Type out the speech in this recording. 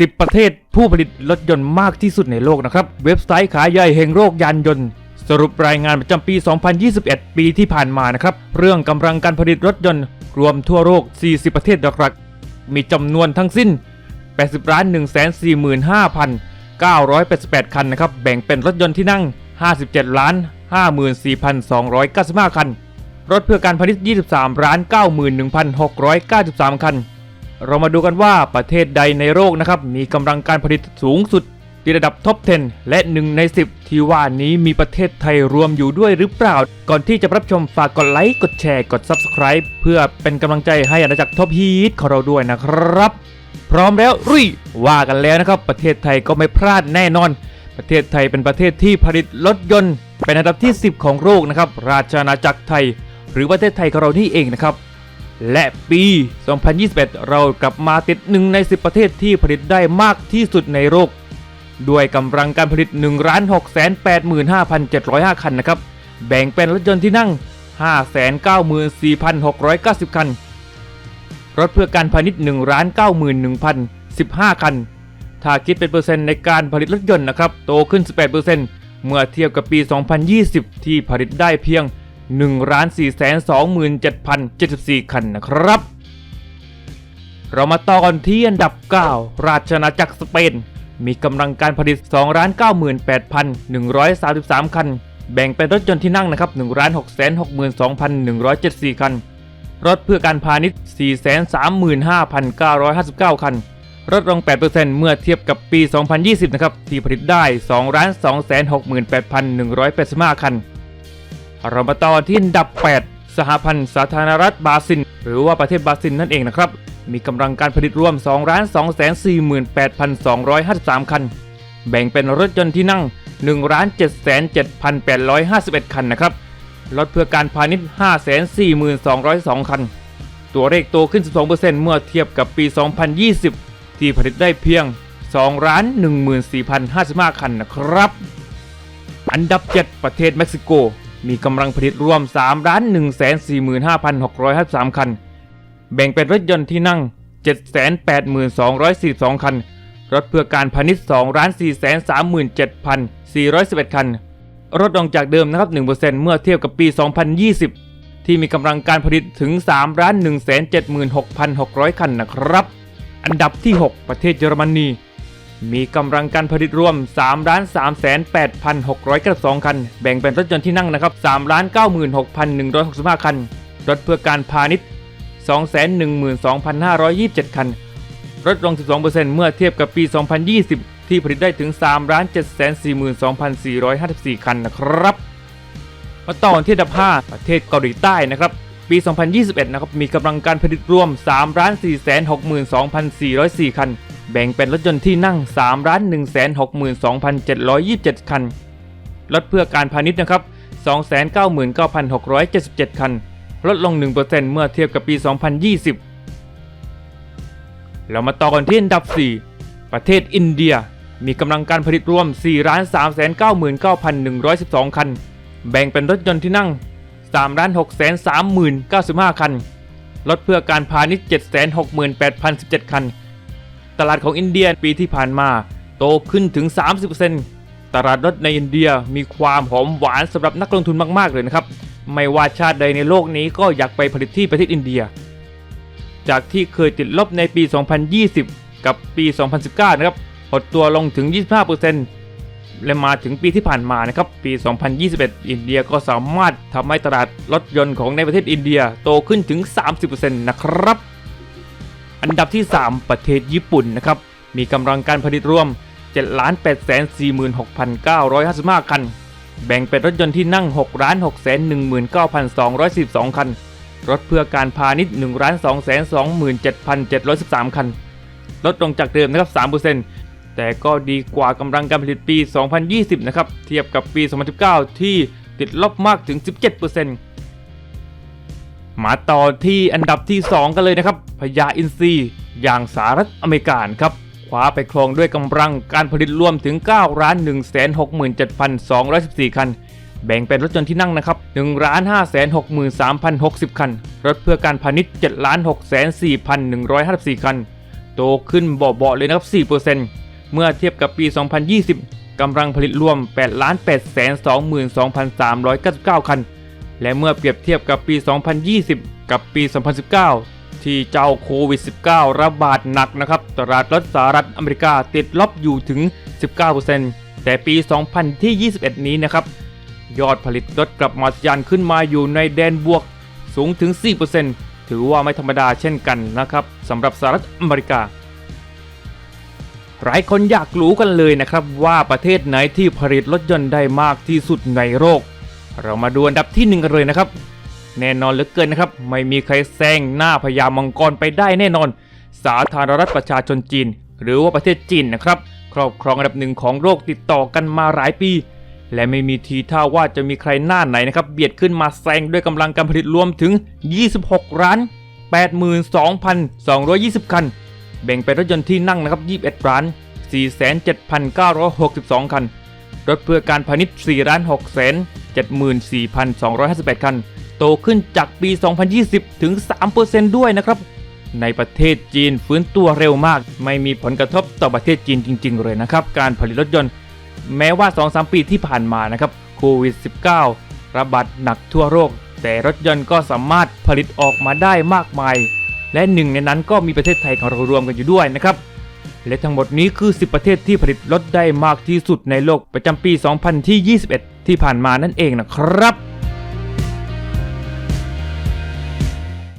10 ประเทศผู้ผลิตรถยนต์มากที่สุดในโลกนะครับ เว็บไซต์ขายใหญ่แห่งโลกยานยนต์ สรุปรายงานประจำปี 2021 ปีที่ผ่านมานะครับ เรื่องกำลังการผลิตรถยนต์ รวมทั่วโลก 40 ประเทศหลักๆมีจำนวนทั้งสิ้น 80ล้าน145,988 คันนะครับ แบ่งเป็นรถยนต์ที่นั่ง 57ล้าน54,295 คัน รถเพื่อการพาณิชย์ 23ล้าน91,693 คัน เรามาดูกันว่าประเทศใดในโลกนะครับ มีกำลังการผลิตสูงสุดติดระดับท็อป 10 และ 1 ใน 10 ที่ว่านี้มีประเทศไทยรวมอยู่ด้วยหรือเปล่า ก่อนที่จะรับชมฝากกดไลค์ กดแชร์ กด Subscribe เพื่อเป็นกำลังใจให้อาณาจักรท็อปฮีทของเราด้วยนะครับ พร้อมแล้วรุยว่ากันแล้วนะครับ ประเทศไทยก็ไม่พลาดแน่นอน ประเทศไทยเป็นประเทศที่ผลิตรถยนต์ เป็นอันดับที่ 10 ของโลกนะครับ ราชอาณาจักรไทย หรือประเทศไทยของเรานี่เองนะครับ และปี 2021 เรากลับมาติดหนึ่งใน 10 ประเทศที่ผลิตได้มากที่สุดในโลก ด้วยกำลังการผลิต 1,685,705 คันนะครับ แบ่งเป็นรถยนต์ที่นั่ง 594,690 คัน รถเพื่อการพาณิชย์ 1,91,015 คัน ถ้าคิดเป็นเปอร์เซ็นต์ในการผลิตรถยนต์นะครับ โตขึ้น 18%เมื่อเทียบกับปี 2020 ที่ผลิตได้เพียง 1,427,074 คันนะครับ เรามาต่อกันที่อันดับ 9 ราชอาจักรสเปน มีกำลังการผลิต298,133 คัน แบ่งเป็นรถยนต์ที่นั่งนะครับ1,662,174 คัน รถเพื่อการพาณิชย์ 435,959 คันลดลง 8%เมื่อเทียบกับปี 2020 นะครับ ที่ผลิตได้ 2,268,185 คัน เรามาต่อที่อันดับ 8 สหพันธ์สาธารณรัฐบราซิล หรือว่าประเทศบราซิลนั่นเองนะครับ มีกำลังการผลิตรวม2,248,253 คัน แบ่งเป็นรถยนต์ที่นั่ง1,707,851 คันนะครับ รถเพื่อการพาณิชย์ 542,202 คัน ตัวเลขโตขึ้น 12%เมื่อเทียบกับปี 2020 ที่ผลิตได้เพียง2,14,055 คันนะครับ อันดับ 7 ประเทศเม็กซิโก มีกำลังผลิตรวม3,145,653 คัน แบ่งเป็นรถยนต์ที่นั่ง 782,242 คัน รถเพื่อการพาณิชย์2,437,411 คัน ลดลงจากเดิมนะครับ 1%เมื่อเทียบกับปี 2020 ที่มีกำลังการผลิตถึง3,176,600 คันนะครับ อันดับที่ 6 ประเทศเยอรมนี มีกำลังการผลิตรวม3,308,692 คัน แบ่งเป็นรถยนต์ที่นั่งนะครับ3,96,165 คัน รถเพื่อการพาณิชย์ 212,527 คัน ลดลง 12%เมื่อเทียบกับปี 2020 ที่ผลิตได้ถึง3,742,454 คันนะครับ มาต่อที่อันดับ 5 ประเทศเกาหลีใต้นะครับ ปี 2021 นะครับ มีกำลังการผลิตรวม3,462,404 คัน แบ่งเป็นรถยนต์ที่นั่ง3,162,727 คัน รถเพื่อการพาณิชย์นะครับ 299,677 คัน ลดลง 1%เมื่อเทียบกับปี 2020 เรามาต่อกันที่อันดับ 4 ประเทศอินเดีย มีกำลังการผลิตรวม 4,399,112 คัน แบ่งเป็นรถยนต์ที่นั่ง 3,630,095 คัน รถเพื่อการพาณิชย์ 768,017 คัน ตลาดของอินเดียปีที่ผ่านมา โตขึ้นถึง 30%ตลาดรถในอินเดียมีความหอมหวานสำหรับนักลงทุนมากๆเลยนะครับ ไม่ว่าชาติใดในโลกนี้ก็อยากไปผลิตที่ประเทศอินเดีย จากที่เคยติดลบในปี 2020 กับปี 2019 นะครับหดตัวลงถึง 25%และมาถึงปีที่ผ่านมานะครับ ปี 2021 อินเดียก็สามารถทำให้ตลาดรถยนต์ของในประเทศอินเดียโตขึ้นถึง 30%นะครับ อันดับที่ 3 ประเทศญี่ปุ่นนะครับ มีกำลังการผลิตรวม 7,846,955 คัน แบ่งเป็นรถยนต์ที่นั่ง 6,619,242คัน รถเพื่อการพาณิชย์1,227,713 คัน ลดลงจากเดิมนะครับ 3%แต่ก็ดีกว่ากำลังการผลิตปี 2020 นะครับ เทียบกับปี 2019 ที่ติดลบมากถึง 17% มาต่อที่อันดับที่ 2 กันเลยนะครับพญาอินทรีอย่างสหรัฐอเมริกาครับคว้าไปครองด้วยกำลังการผลิตรวมถึง9ล้าน1 67,214 คัน แบ่งเป็นรถยนต์ที่นั่งนะครับ1 563,060 คัน รถเพื่อการพาณิชย์7 6 4 1 5 4 คัน โตขึ้นเบาๆเลยนะครับ 4%เมื่อเทียบกับปี 2020 กำลังผลิตรวม8 8 2 2 399 คัน และเมื่อเปรียบเทียบกับปี 2020 กับปี 2019 ที่เจ้าโควิด -19 ระบาดหนักนะครับ ตลาดรถสหรัฐอเมริกาติดลบอยู่ถึง 19%แต่ปี 2021 นี้นะครับ ยอดผลิตรถกลับมาทะยานขึ้นมาอยู่ในแดนบวกสูงถึง 4%ถือว่าไม่ธรรมดาเช่นกันนะครับสำหรับสหรัฐอเมริกาหลายคนอยากรู้กันเลยนะครับว่าประเทศไหนที่ผลิตรถยนต์ได้มากที่สุดในโลก เรามาดูอันดับที่หนึ่งกันเลยนะครับ แน่นอนเหลือเกินนะครับ ไม่มีใครแซงหน้าพญามังกรไปได้แน่นอน สาธารณรัฐประชาชนจีน หรือว่าประเทศจีนนะครับ ครอบครองอันดับหนึ่งของโลกติดต่อกันมาหลายปี และไม่มีทีท่าว่าจะมีใครหน้าไหนนะครับ เบียดขึ้นมาแซงด้วยกำลังการผลิตรวมถึง 26 ล้าน 82,220 คัน แบ่งเป็นรถยนต์ที่นั่งนะครับ 21 ล้าน 47,962 คัน รถเพื่อการพาณิชย์4ล้าน6แสน 74,258 คัน โตขึ้นจากปี 2020 ถึง 3%ด้วยนะครับ ในประเทศจีนฟื้นตัวเร็วมาก ไม่มีผลกระทบต่อประเทศจีนจริง ๆ เลยนะครับ การผลิตรถยนต์ แม้ว่า 2-3 ปีที่ผ่านมานะครับโควิด -19 ระบาดหนักทั่วโลกแต่รถยนต์ก็สามารถผลิตออกมาได้มากมาย และหนึ่งในนั้นก็มีประเทศไทยของเรารวมกันอยู่ด้วยนะครับ และทั้งหมดนี้คือ 10 ประเทศที่ผลิตรถได้มากที่สุดในโลกประจำปี 2021 ที่ผ่านมานั่นเองนะครับ